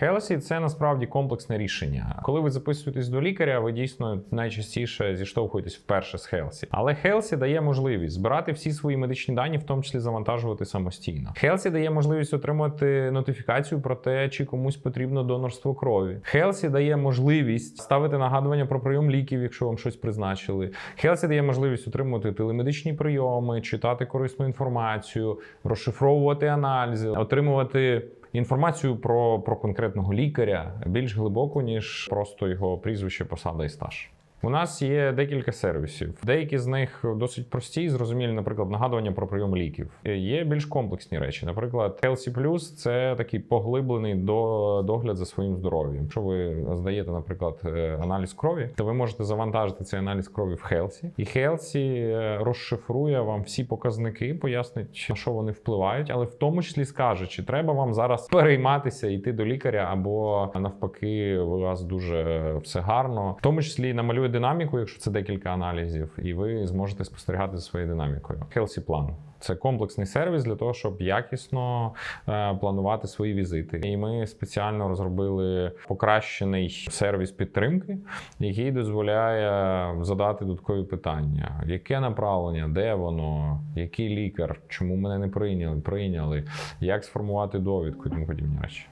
Хелсі це насправді комплексне рішення. Коли ви записуєтесь до лікаря, ви дійсно найчастіше зіштовхуєтесь вперше з Хелсі. Але Хелсі дає можливість збирати всі свої медичні дані, в тому числі завантажувати самостійно. Хелсі дає можливість отримати нотифікацію про те, чи комусь потрібно донорство крові. Хелсі дає можливість ставити нагадування про прийом ліків, якщо вам щось призначили. Хелсі дає можливість отримувати телемедичні прийоми, читати корисну інформацію, розшифровувати аналізи, отримувати. Інформацію про, про конкретного лікаря більш глибоку, ніж просто його прізвище, посада і стаж. У нас є декілька сервісів. Деякі з них досить прості, і зрозумілі, наприклад, нагадування про прийом ліків. Є більш комплексні речі. Наприклад, Plus – це такий поглиблений до, догляд за своїм здоров'ям. Якщо ви здаєте, наприклад, е, аналіз крові, то ви можете завантажити цей аналіз крові в Healthy. І е, розшифрує вам всі показники, пояснить, на що вони впливають, але в тому числі скаже, чи треба вам зараз перейматися, йти до лікаря, або навпаки, у вас дуже все гарно. В тому числі намалює динаміку, якщо це декілька аналізів, і ви зможете спостерігати за своєю динамікою. Healthy Plan. Це комплексний сервіс для того, щоб якісно е, планувати свої візити. І ми спеціально розробили покращений сервіс підтримки, який дозволяє задати додаткові питання: яке направлення, де воно, який лікар, чому мене не прийняли, прийняли, як сформувати довідку тому подібні речі.